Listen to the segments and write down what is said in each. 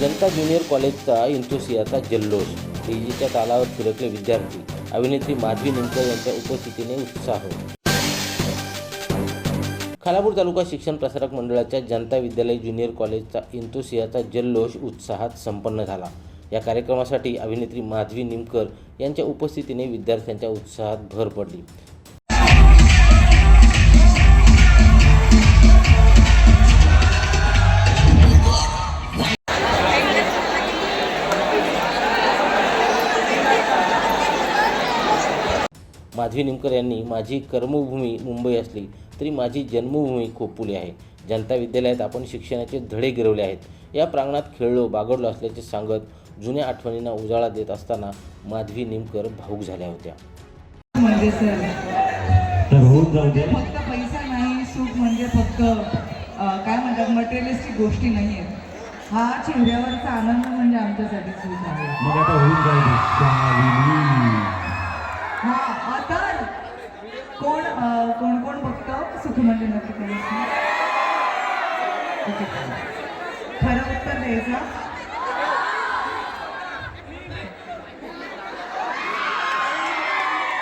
जनता junior कॉलेजचा इंतुसियाचा जल्लोष. डीजीच्या तालावर फिरकले विद्यार्थी. अभिनेत्री माधवी निमकर यांच्या उपस्थितीने उत्साह. खालापूर तालुका शिक्षण प्रसारक मंडळाच्या जनता विद्यालय ज्युनियर कॉलेजचा इंतुसियाचा जल्लोष. उत्साहात संपन्न झाला. या कार्यक्रमासाठी अभिनेत्री माधवी निमकर यांच्या उपस्थितीने विद्यार्थ्यांच्या उत्साहात भर पडली. माधवी निमकर यांनी माझी कर्मभूमी मुंबई असली तरी माझी जन्मभूमी खोपोली आहे. जनता विद्यालयात आपण शिक्षणाचे धडे गिरवले आहेत. या प्रांगणात खेळलो बागडलो असल्याचे सांगत जुन्या आठवणींना उजाळा देत असताना माधवी निमकर भाऊक झाल्या होत्या. म्हणजे सर? तर होऊन जाऊ दे. फक्त पैसा नाही सुख म्हणजे फक्त काय म्हणतात मटेरियलिस्टिक गोष्टी नाही आहेत हा चेहऱ्यावरचा आनंद म्हणजे आमच्यासाठी सुख आहे. खरं उत्तर द्यायचं?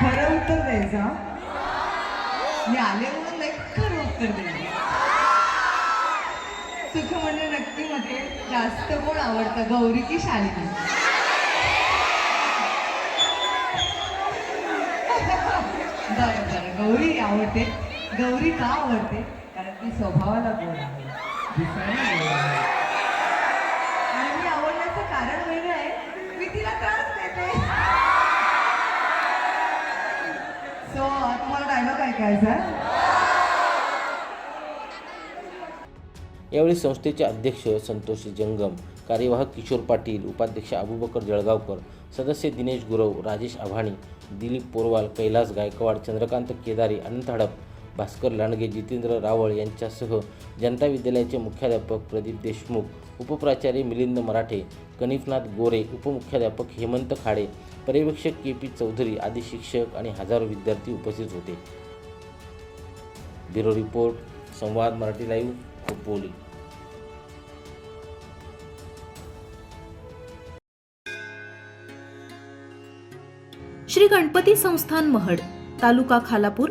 खरं उत्तर द्यायचं? मी आले म्हणून नाही खरं उत्तर द्यायचं सुख म्हणजे नक्की मध्ये जास्त कोण आवडतं? गौरी की शालिनी? बरं बरं. गौरी आवडते. गौरी का आवडते? कारण ती स्वभावाला गोड गोड आहे. आणि मी आवडण्याचं कारण वेगळं आहे. मी तिला त्रास देते. सो तुम्हाला डायलॉग ऐकायचा यावेळी संस्थेचे अध्यक्ष संतोष जंगम कार्यवाहक किशोर पाटील उपाध्यक्ष अबुबकर जळगावकर सदस्य दिनेश गुरव राजेश आव्हाणी दिलीप पोरवाल कैलास गायकवाड चंद्रकांत केदारी अनंत हडप भास्कर लांडगे जितेंद्र रावळ यांच्यासह जनता विद्यालयाचे मुख्याध्यापक प्रदीप देशमुख उपप्राचार्य मिलिंद मराठे कनिफनाथ गोरे उपमुख्याध्यापक हेमंत खाडे पर्यवेक्षक के पी चौधरी आदी शिक्षक आणि हजारो विद्यार्थी उपस्थित होते. Bureau report Samvad Marathi live Khopoli Shri Ganpati Sansthan Mahad taluka Khalapur